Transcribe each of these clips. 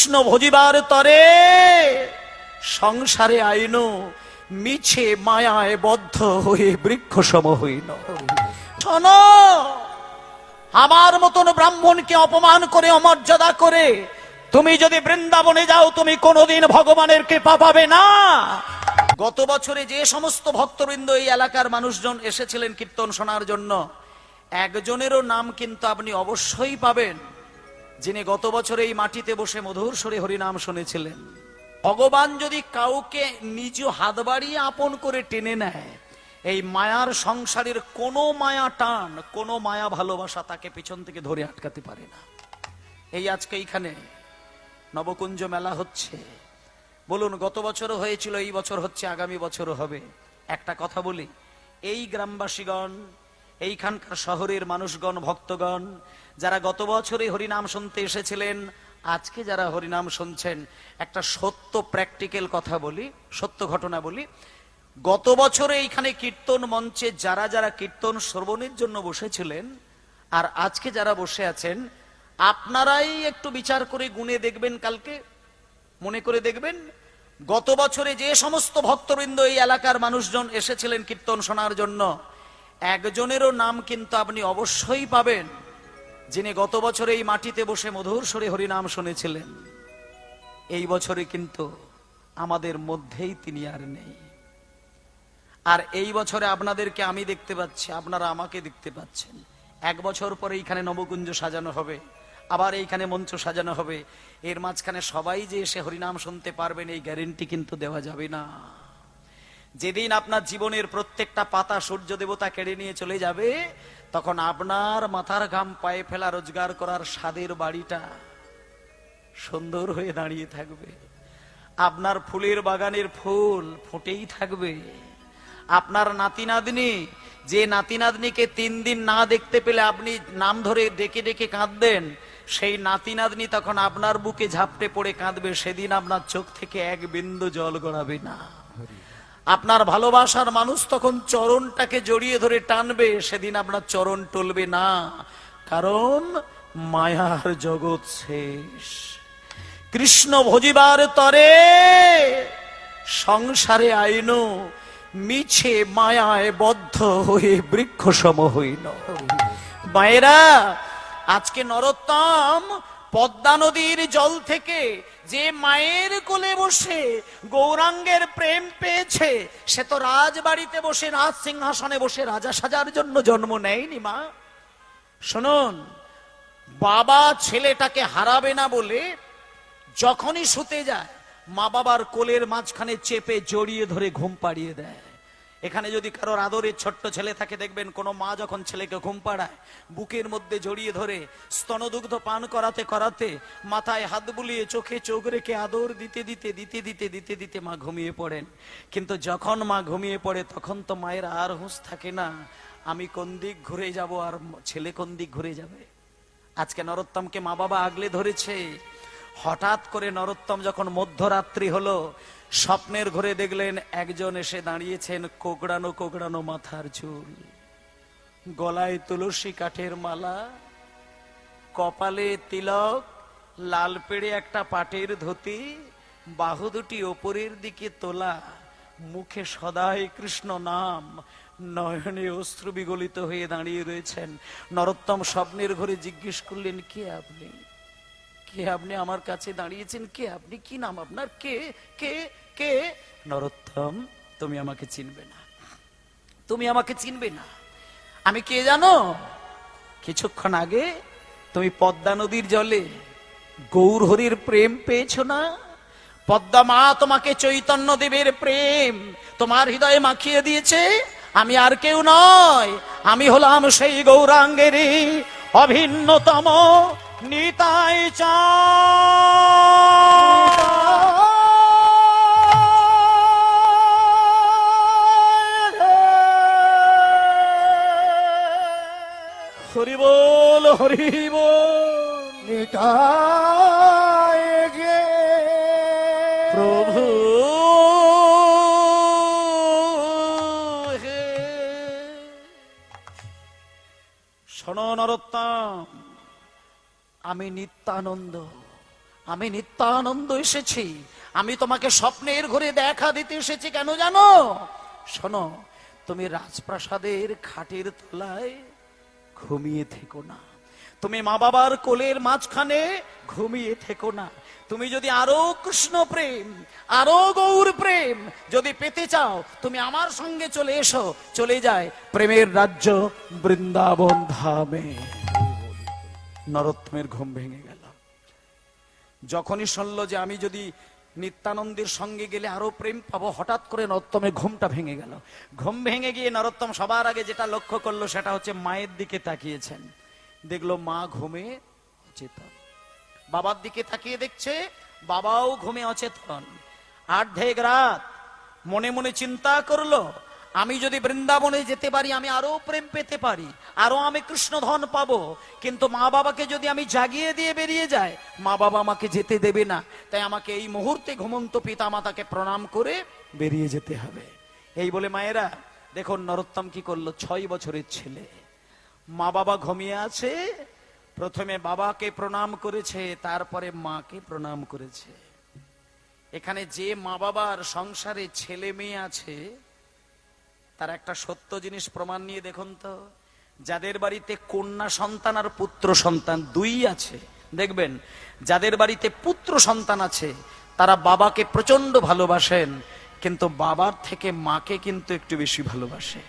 কৃষ্ণ ভজিবার তরে সংসারে আইন, মিছে মায়ায় বদ্ধ হয়ে বৃক্ষ সম হইন। শোনো, আমার মতন ব্রাহ্মণকে অপমান করে, অমর্যাদা করে, তুমি যদি বৃন্দাবনে যাও, তুমি কোনোদিন ভগবানের কৃপা পাবে না। গত বছরে যে সমস্ত ভক্তবৃন্দ এই এলাকার মানুষজন এসেছিলেন কীর্তন শোনার জন্য, একজনেরও নাম কিন্তু আপনি অবশ্যই পাবেন। যিনি গত বছর এই মাটিতে বসে মধুর স্বরে হরিনাম শুনেছিলেন। ভগবান যদি কাউকে নিজ হাত বাড়িয়ে আপন করে টেনে নেয়, এই মায়ার সংসারের কোনো মায়া টান, কোনো মায়া ভালোবাসা তাকে পিছন থেকে ধরে আটকাতে পারে না। এই আজকে এইখানে নবকুঞ্জ মেলা হচ্ছে। বলুন, গত বছরও হয়েছিল, এই বছর হচ্ছে, আগামী বছরও হবে। একটা কথা বলি, এই গ্রামবাসীগণ এইখানকার শহরের মানুষগণ, ভক্তগণ, যারা গত বছরে হরিনাম শুনতে এসেছিলেন, আজকে যারা হরিনাম শুনছেন, একটা সত্য প্র্যাকটিক্যাল কথা বলি, সত্য ঘটনা বলি। গত বছরে এইখানে কীর্তন মঞ্চে যারা যারা কীর্তন শ্রবণের জন্য বসেছিলেন, আর আজকে যারা বসে আছেন, আপনারাই একটু বিচার করে গুনে দেখবেন কালকে, মনে করে দেখবেন। গত বছরে যে সমস্ত ভক্তবৃন্দ এই এলাকার মানুষজন এসেছিলেন কীর্তন শোনার জন্য একজনেরও নাম কিন্তু আপনি অবশ্যই পাবেন, যিনি গত বছরে এই মাটিতে বসে মধুর স্বরে হরিনাম শুনেছিলেন। এই বছরে কিন্তু আমাদের মধ্যেই তিনি আর নেই। আর এই বছরে আপনাদেরকে আমি দেখতে পাচ্ছি, আপনারা আমাকে দেখতে পাচ্ছেন। এক বছর পরে এইখানে নবকুঞ্জ সাজানো হবে, আবার এইখানে মঞ্চ সাজানো হবে। এর মাঝখানে সবাই যে এসে হরিনাম শুনতে পারবেন, এই গ্যারেন্টি কিন্তু দেওয়া যাবে না। যেদিন আপনার জীবনের প্রত্যেকটা পাতা সূর্য দেবতা কেড়ে নিয়ে চলে যাবে, তখন আপনার মাথার ঘাম পায়ে ফেলা রোজগার করার স্বাদের বাড়িটা সুন্দর হয়ে দাঁড়িয়ে থাকবে। আপনার ফুলের বাগানের ফুল ফুটেই থাকবে। আপনার নাতি নাতনি, যে নাতি নাতনিকে তিন দিন না দেখতে পেলে আপনি নাম ধরে ডেকে ডেকে কাঁদবেন, সেই নাতি নাতনি তখন আপনার বুকে ঝাপটে পড়ে কাঁদবে, সেদিন আপনার চোখ থেকে এক বিন্দু জল গড়াবে না। আপনার ভালোবাসার মানুষ তখন চরণটাকে জড়িয়ে ধরে টানবে, সেদিন আপনার চরণ টলবে না। কারণ মায়ার জগৎ শেষ। কৃষ্ণ ভজিবার তরে সংসারে আইন, মিছে মায়ায় বদ্ধ হয়ে বৃক্ষ সম হইন। মায়েরা, আজকে নরোত্তম পদ্মা নদীর জল থেকে যে মায়ের কোলে বসে গৌরাঙ্গের প্রেম পেয়েছে, সে তো রাজবাড়িতে বসে, রাজ সিংহাসনে বসে রাজা সাজার জন্য জন্ম নেয়নি মা। শুনুন, বাবা ছেলেটাকে হারাবে না বলে যখনই শুতে যায় মা বাবার কোলের মাঝখানে চেপে জড়িয়ে ধরে ঘুম পাড়িয়ে দেয়। এখানে যদি কারোর আদরের ছোট্ট ছেলে থাকে, দেখবেন কোনো মা যখন ছেলেকে ঘুম পাড়ায়, বুকের মধ্যে জড়িয়ে ধরে, স্তনদুগ্ধ পান করাতে করাতে মাথায় হাত বুলিয়ে চোখে চোখ রেখে আদর দিতে দিতে দিতে দিতে দিতে দিতে মা ঘুমিয়ে পড়েন। কিন্তু যখন মা ঘুমিয়ে পড়ে, তখন তো মায়ের আর হুঁশ থাকে না, আমি কোন দিক ঘুরে যাব আর ছেলে কোন দিক ঘুরে যাবে? আজকে নরোত্তমকে মা বাবা আগলে ধরেছে। হঠাৎ করে নরোত্তম যখন মধ্যরাত্রি হলো স্বপ্নের ঘরে দেখলেন একজন এসে দাঁড়িয়েছেন কোকড়ানো কোকড়ানো মাথার চুল গলায় তুলসী কাঠের মালা, কপালে তিলক, লাল পেড়ে একটা পাটের ধুতি, বাহু দুটি ওপরের দিকে তোলা, মুখে সদাই কৃষ্ণ নাম, নয়নে অশ্রু বিগলিত হয়ে দাঁড়িয়ে রয়েছেন। নরোত্তম স্বপ্নের ঘরে জিজ্ঞেস করলেন, কে আপনি? কে আপনি আমার কাছে দাঁড়িয়েছেন? কে আপনি? কি নাম আপনার? কে? কে? কে? নরোত্তম, তুমি আমাকে চিনবে না। তুমি আমাকে চিনবে না। আমি কে জানো? কিছুক্ষণ আগে তুমি পদ্মা নদীর জলে গৌর হরির প্রেম পেয়েছ না? পদ্মা মা তোমাকে চৈতন্য দেবের প্রেম তোমার হৃদয়ে মাখিয়ে দিয়েছে। আমি আর কেউ নয়। আমি হলাম সেই গৌরাঙ্গের অভিন্নতম নিতাই চা। হরি বল হরি বল নিতাই গে প্রভু। হে। শোনো নরোত্তম। আমি নিত্যানন্দ আমি নিত্যানন্দ এসেছি। আমি তোমাকে স্বপ্নের ঘরে দেখা দিতে এসেছি কেন জানো? শোনো, তুমি রাজপ্রাসাদের খাটের তলায় ঘুমিয়ে থেকো না। তুমি মা বাবার কোলের মাঝখানে ঘুমিয়ে থেকো না। তুমি যদি আরও কৃষ্ণ প্রেম, আরও গৌর প্রেম যদি পেতে চাও, তুমি আমার সঙ্গে চলে এসো। চলে যায় প্রেমের রাজ্য বৃন্দাবন ধামে। নরোত্তমের ঘুম ভেঙে গেল। যখনই শুনলো যে আমি যদি নিত্যানন্দের সঙ্গে গেলে আরও প্রেম পাবো, হঠাৎ করে নরোত্তমের ঘুমটা ভেঙে গেল। ঘুম ভেঙে গিয়ে নরোত্তম সবার আগে যেটা লক্ষ্য করল সেটা হচ্ছে মায়ের দিকে তাকিয়েছেন। দেখল মা ঘুমে অচেতন। বাবার দিকে তাকিয়ে দেখছে, বাবাও ঘুমে অচেতন। আর্ধেক রাত মনে মনে চিন্তা করল আমি যদি বৃন্দাবনে যেতে পারি, আমি আরও প্রেম পেতে পারি, আরও আমি কৃষ্ণধন পাবো। কিন্তু মা বাবাকে যদি আমি জাগিয়ে দিয়ে বেরিয়ে যাই, মা বাবা আমাকে যেতে দেবে না। তাই আমাকে এই মুহূর্তে ঘুমন্ত পিতা মাতাকে প্রণাম করে বেরিয়ে যেতে হবে। এই বলে মায়েরা, দেখুন নরোত্তম কি করল, ছয় বছরের ছেলে। মা বাবা ঘুমিয়ে আছে, প্রথমে বাবাকে প্রণাম করেছে, তারপরে মাকে প্রণাম করেছে। এখানে যে মা বাবার সংসারে ছেলে মেয়ে আছে তার একটা সত্য জিনিস প্রমাণ নিয়ে দেখুন তো, যাদের বাড়িতে কন্যা সন্তান আর পুত্র সন্তান দুই আছে, দেখবেন, যাদের বাড়িতে পুত্র সন্তান আছে, তারা বাবাকে প্রচণ্ড ভালোবাসেন, কিন্তু বাবার থেকে মাকে কিন্তু একটু বেশি ভালোবাসে।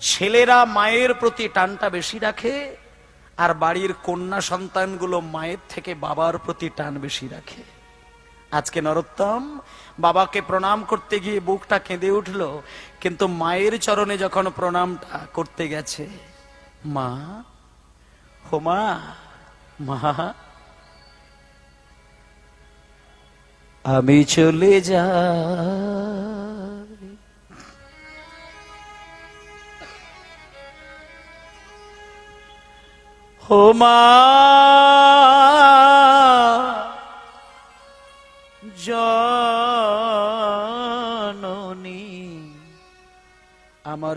ছেলেরা মায়ের প্রতি টানটা বেশি রাখে, আর বাড়ির কন্যা সন্তানগুলো মায়ের থেকে বাবার প্রতি টান বেশি রাখে। আজকে নরোত্তম বাবাকে প্রণাম করতে গিয়ে বুকটা কেঁদে উঠল, কিন্তু মায়ের চরণে যখন প্রণামটা করতে গেছে, মা হোমা মা আমি চলে যা হোমা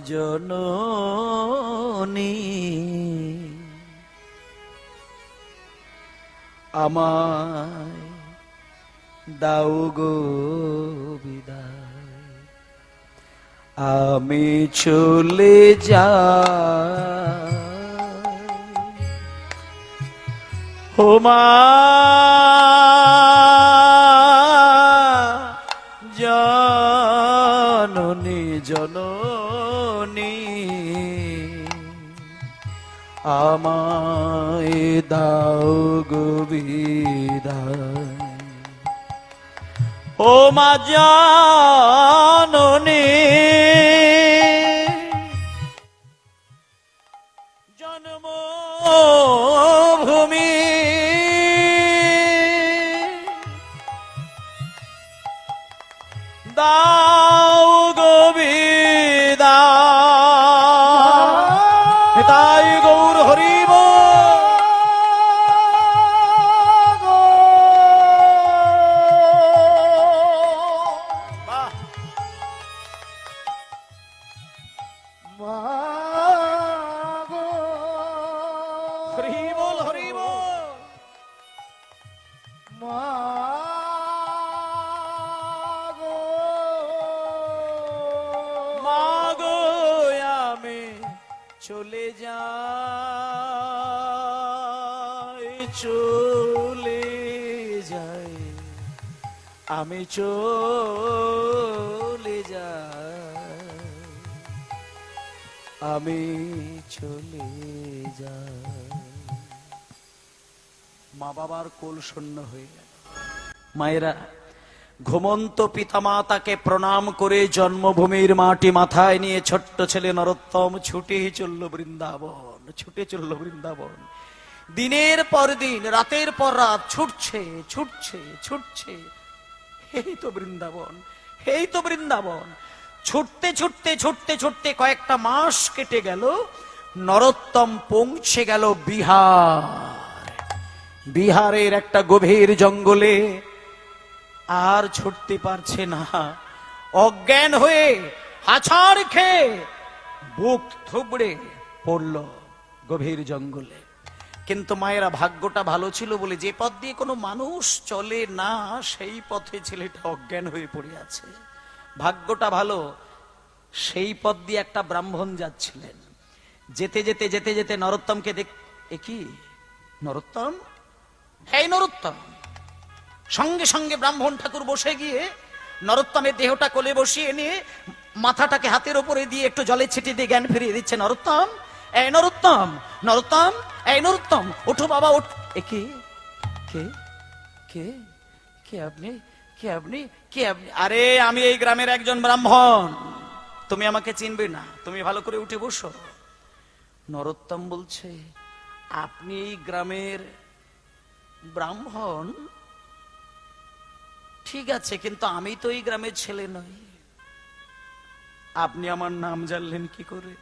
জননী। আমায় দাও গো বিদায়। আমি চলে যা হোমা আমায় দাও গো বিদায়। ও মা জাননী চলে যাই চলে যাই আমি চলে যাই আমি চলে যাই মা বাবার কোল শূন্য হয়ে গেল। মায়েরা ঘুমন্ত পিতামাতাকে প্রণাম করে জন্মভূমির মাটি মাথায় নিয়ে ছোট্ট ছেলে নরোত্তম ছুটে চলল বৃন্দাবন, ছুটে চলল বৃন্দাবন। দিনের পর দিন, রাতের পর রাত ছুটছে ছুটছে ছুটছে। এই তো বৃন্দাবন, এই তো বৃন্দাবন। ছুটতে ছুটতে ছুটতে ছুটতে কয়েকটা মাস কেটে গেল, নরোত্তম পৌঁছে গেল বিহার। বিহারের একটা গভীর জঙ্গলে আর ছুটতে পারছে না। অজ্ঞান হয়ে হাছাড় খেয়ে বুক থুবড়ে পড়ল গভীর জঙ্গলে। কিন্তু মায়েরা ভাগ্যটা ভালো ছিল বলে যে পথ দিয়ে কোনো মানুষ চলে না, সেই পথে ছেলেটা অজ্ঞান হয়ে পড়ে আছে। ভাগ্যটা ভালো, সেই পথ দিয়ে একটা ব্রাহ্মণ যাচ্ছিলেন। যেতে যেতে যেতে যেতে নরোত্তমকে দেখ এ কি? নরোত্তম? এই নরোত্তম। সঙ্গে সঙ্গে ব্রাহ্মণ ঠাকুর বসে গিয়ে নরোত্তমের দেহটা কোলে বসিয়ে নিয়ে মাথাটাকে হাতের উপরে দিয়ে একটু জলে ছিটিয়ে দিয়ে জ্ঞান ফিরিয়ে দিচ্ছে, নরোত্তম, এই নরোত্তম নরোত্তম, এই নরোত্তম, ওঠো বাবা, ওঠ। এ কে? কে? কে? কে আপনি? কে আপনি? কে আপনি? আরে, আমি এই গ্রামের একজন ব্রাহ্মণ। তুমি আমাকে চিনবে না। তুমি ভালো করে উঠে বসো। নরোত্তম বলছে, আপনি এই গ্রামের ব্রাহ্মণ? ঠিক আছে, কিন্তু আমি তো এই গ্রামের ছেলে নই। আপনি আমার নাম জানলেন কি করে?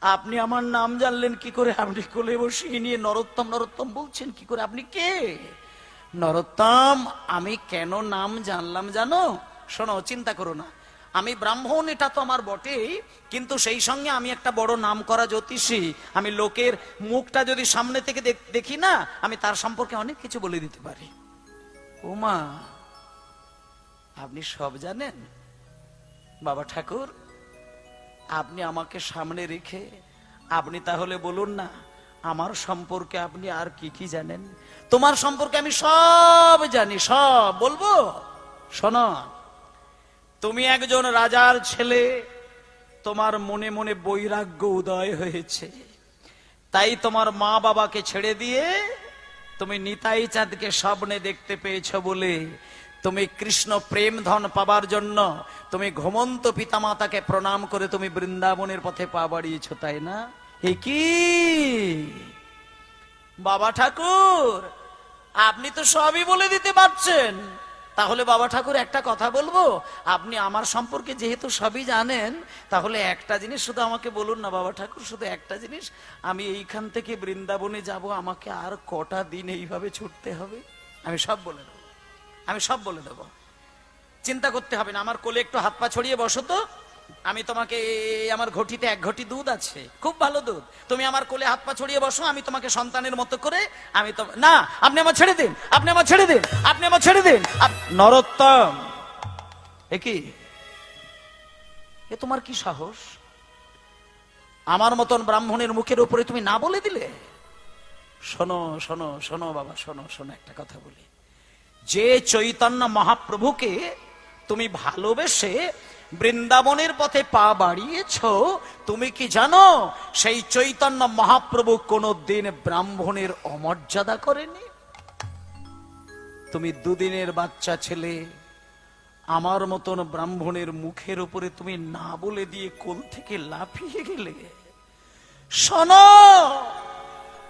আপনি আমার নাম জানলেন কি করে? আপনি কোলে বসিয়ে নিয়ে নরোত্তম নরোত্তম বলছেন কি করে? আপনি কে? নরোত্তম, আমি কেন নাম জানলাম জানো? শোনো, চিন্তা করো না। আমি ব্রাহ্মণ, এটা তো আমার বটেই, কিন্তু সেই সঙ্গে আমি একটা বড় নাম করা জ্যোতিষী। আমি লোকের মুখটা যদি সামনে থেকে দেখ- দেখি না, আমি তার সম্পর্কে অনেক কিছু বলে দিতে পারি। ওমা আপনি সব জানেন? বাবা ঠাকুর, আপনি আমাকে সামনে রেখে আপনি তাহলে বলুন না, আমার সম্পর্কে আপনি আর কি কি জানেন? তোমার সম্পর্কে আমি সব জানি, সব বলব? শোনো, তুমি একজন রাজার ছেলে, তোমার মনে মনে বৈরাগ্য উদয় হয়েছে। তাই তোমার মা বাবাকে ছেড়ে দিয়ে তুমি নিতাই চাঁদকে স্বপ্নে দেখতে পেয়েছ বলে। তুমি কৃষ্ণ প্রেম ধন পাবার জন্য তুমি ঘুমন্ত পিতামাতাকে প্রণাম করে তুমি বৃন্দাবনের পথে পা বাড়িয়েছ, তাই না? হে কি? বাবা ঠাকুর, আপনি তো সবই বলে দিতে পারছেন। তাহলে বাবা ঠাকুর, একটা কথা বলব? আপনি আমার সম্পর্কে যেহেতু সবই জানেন, তাহলে একটা জিনিস শুধু আমাকে বলুন না বাবা ঠাকুর, শুধু একটা জিনিস। আমি এইখান থেকে বৃন্দাবনে যাব, আমাকে আর কটা দিন এইভাবে ছুটতে হবে? আমি সব বলে দেবো। আমি সব বলে দেবো। চিন্তা করতে হবে না, আমার কোলে একটু হাত পা ছড়িয়ে বসো তো। আমি তোমাকে আমার ঘটিতে এক ঘটি দুধ আছে। খুব ভালো দুধ। তুমি আমার কোলে হাত পা ছড়িয়ে বসো, আমি তোমাকে সন্তানের মতো করে আমি তো না, আপনি আমার ছেড়ে দিন, আপনি আমার ছেড়ে দিন, আপনি আমার ছেড়ে দিন। নরোত্তম। এ কি? এ তোমার কি সাহস? আমার মতন ব্রাহ্মণের মুখের উপরে তুমি না বলে দিলে? শোনো শোনো শোনো বাবা, শোনো শোনো একটা কথা বলি। যে চৈতন্য মহাপ্রভুকে তুমি ভালোবেসে বৃন্দাবনের পথে পা বাড়িয়েছ? তুমি কি জানো, সেই চৈতন্য মহাপ্রভু কোনো দিন ব্রাহ্মণের অমর্যাদা করেনি? তুমি দুদিনের বাচ্চা ছেলে, আমার মতন ব্রাহ্মণের মুখের উপরে তুমি না বলে দিয়ে কোল থেকে লাফিয়ে গেলে। শোনো,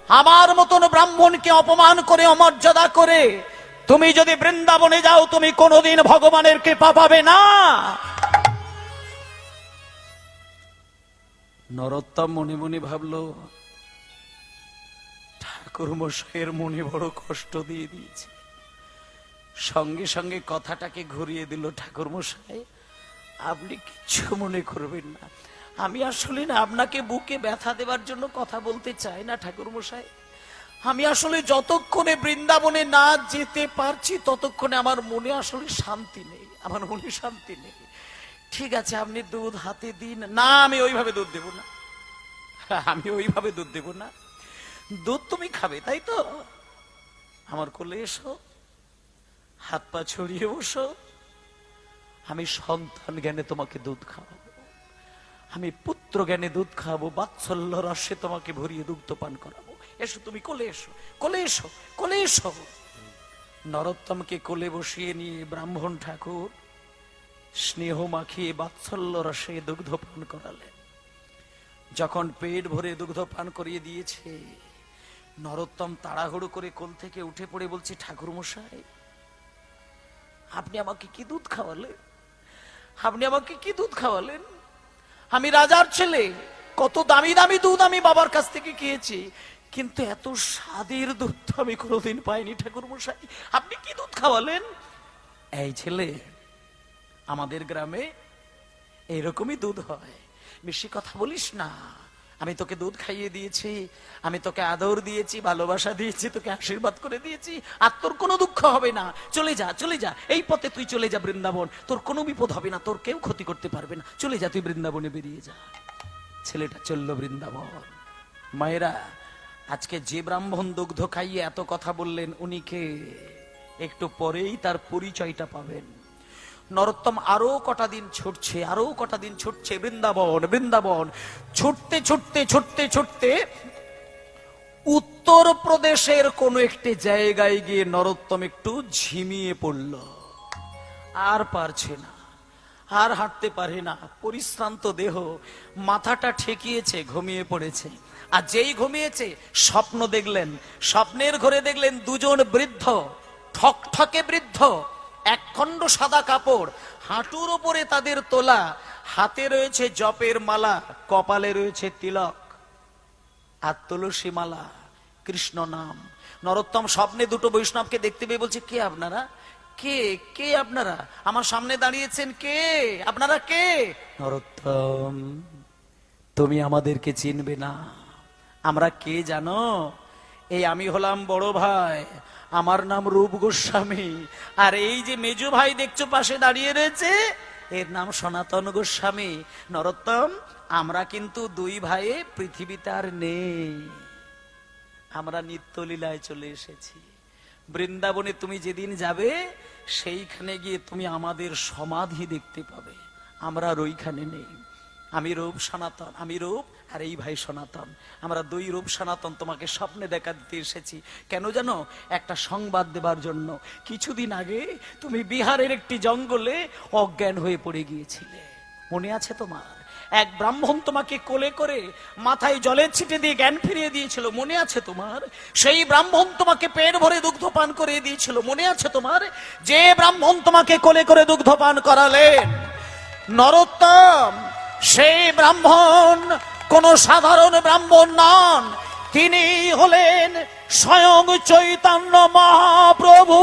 আমার মতন ব্রাহ্মণকে অপমান করে, অমর্যাদা করে, তুমি যদি বৃন্দাবনে যাও, তুমি কোনোদিন ভগবানের কৃপা পাবে না। নরোত্তম মনে মনে ভাবলো, ঠাকুর মশাইয়ের মনে বড় কষ্ট দিয়ে দিয়েছে। সঙ্গে সঙ্গে কথাটাকে ঘুরিয়ে দিল ঠাকুর মশাই, আপনি কিচ্ছু মনে করবেন না। আমি আসলে না, আপনাকে বুকে ব্যথা দেওয়ার জন্য কথা বলতে চাই না ঠাকুর মশাই। আমি আসলে যতক্ষণে বৃন্দাবনে না যেতে পারছি, ততক্ষণে আমার মনে আসলে শান্তি নেই, আমার মনে শান্তি নেই। ঠিক আছে, আপনি দুধ হাতে দিন। না, আমি ওইভাবে দুধ দেব না। আমি ওইভাবে দুধ দেব না। দুধ তুমি খাবে, তাই তো? আমার কোলে এসো, হাত পা ছড়িয়ে বসো। আমি সন্তান জ্ঞানে তোমাকে দুধ খাওয়াবো। আমি পুত্র জ্ঞানে দুধ খাওয়াবো, বাৎসল্য রসে তোমাকে ভরিয়ে দুগ্ধ পান করাবো। এসো তুমি, কোলে এসো কোলে এসো কোলে এসো। নরোত্তমকে কোলে বসিয়ে নিয়ে ব্রাহ্মণ ঠাকুর স্নেহ মাখিয়ে বাৎসল্য রসে দুগ্ধ পান করালেন যখন পেট ভরে দুগ্ধ পান করিয়ে দিয়েছে, নরোত্তম তাড়াহুড়ো করে কোল থেকে উঠে পড়ে বলছে ঠাকুর মশাই আপনি আমাকে কি দুধ খাওয়ালেন? আপনি আমাকে কি দুধ খাওয়ালেন? আমি রাজার ছেলে, কত দামি দামি দুধ আমি বাবার কাছ থেকে খেয়েছি, কিন্তু এত স্বাদের দুধ আমি কোনোদিন পাইনি ঠাকুর মশাই আপনি কি দুধ খাওয়ালেন? এই ছেলে আমাদের গ্রামে এরকমই দুধ হয়। বেশি কথা বলিস না। আমি তোকে দুধ খাইয়ে দিয়েছি, আমি তোকে আদর দিয়েছি, ভালোবাসা দিয়েছি, তোকে আশীর্বাদ করে দিয়েছি, আর তোর কোনো দুঃখ হবে না। চলে যা চলে যা। এই পথে তুই চলে যা বৃন্দাবন। তোর কোনো বিপদ হবে না, তোর কেউ ক্ষতি করতে পারবে না। চলে যা, তুই বৃন্দাবনে বেরিয়ে যা। ছেলেটা চলল বৃন্দাবন। মায়েরা, আজকে যে ব্রাহ্মণ দুগ্ধ খাইয়ে এত কথা বললেন, উনিকে একটু পরেই তার পরিচয়টা পাবেন। নরোত্তম আরও কটা দিন ছুটছে, আরও কটা দিন ছুটছে, বৃন্দাবন বৃন্দাবন। ছুটতে ছুটতে ছুটতে ছুটতে উত্তর প্রদেশের কোন একটি জায়গায় গিয়ে নরোত্তম একটু ঝিমিয়ে পড়ল। আর পারছে না, আর হাঁটতে পারে না, পরিশ্রান্ত দেহ, মাথাটা ঠেকিয়েছে, ঘুমিয়ে পড়েছে। আর যেই ঘুমিয়েছে, স্বপ্ন দেখলেন, স্বপ্নের ঘরে দেখলেন দুজন বৃদ্ধ, ঠকঠকে বৃদ্ধ একখণ্ড সাদা কাপড়, হাঁটুর ওপরে তাদের তোলা, হাতে রয়েছে জপের মালা, কপালে রয়েছে তিলক, আর তুলসী মালা, কৃষ্ণ নাম। নরোত্তম স্বপ্নে দুটো বৈষ্ণবকে দেখতে পেয়ে বলছে, কে আপনারা? কে? কে আপনারা? আমার সামনে দাঁড়িয়েছেন কে? আপনারা কে? নরোত্তম, তুমি আমাদেরকে চিনবে না। আমরা কে জানো? এই আমি হলাম বড় ভাই আমার নাম রূপ গোস্বামী। আর এই যে মেজু ভাই দেখছ পাশে দাঁড়িয়ে রয়েছে, এর নাম সনাতন গোস্বামী। নরোত্তম, আমরা কিন্তু দুই ভাইয়ে পৃথিবীতে আর নেই। আমরা নিত্যলীলায় চলে এসেছি। বৃন্দাবনে তুমি যেদিন যাবে, সেইখানে গিয়ে তুমি আমাদের সমাধি দেখতে পাবে। আমরা ওইখানে নেই। আমি রূপ সনাতন, আমি রূপ আর এই ভাই সনাতন, আমরা দুই রূপ সনাতন তোমাকে স্বপ্নে দেখা দিতে এসেছি। কেন জানো? একটা সংবাদ দেবার জন্য। কিছুদিন আগে তুমি বিহারের একটি জঙ্গলে অজ্ঞান হয়ে পড়ে গিয়েছিলে। মনে আছে তোমার? এক ব্রাহ্মণ তোমাকে কোলে করে মাথায় জলের ছিটে দিয়ে জ্ঞান ফিরিয়ে দিয়েছিল। মনে আছে তোমার? সেই ব্রাহ্মণ তোমাকে পেট ভরে দুগ্ধ পান করে দিয়েছিল। মনে আছে তোমার? যে ব্রাহ্মণ তোমাকে কোলে করে দুগ্ধ পান করালেন, নরোত্তম, সেই ব্রাহ্মণ কোন সাধারণ ব্রাহ্মণ নন। তিনি হলেন স্বয়ং চৈতন্য মহাপ্রভু।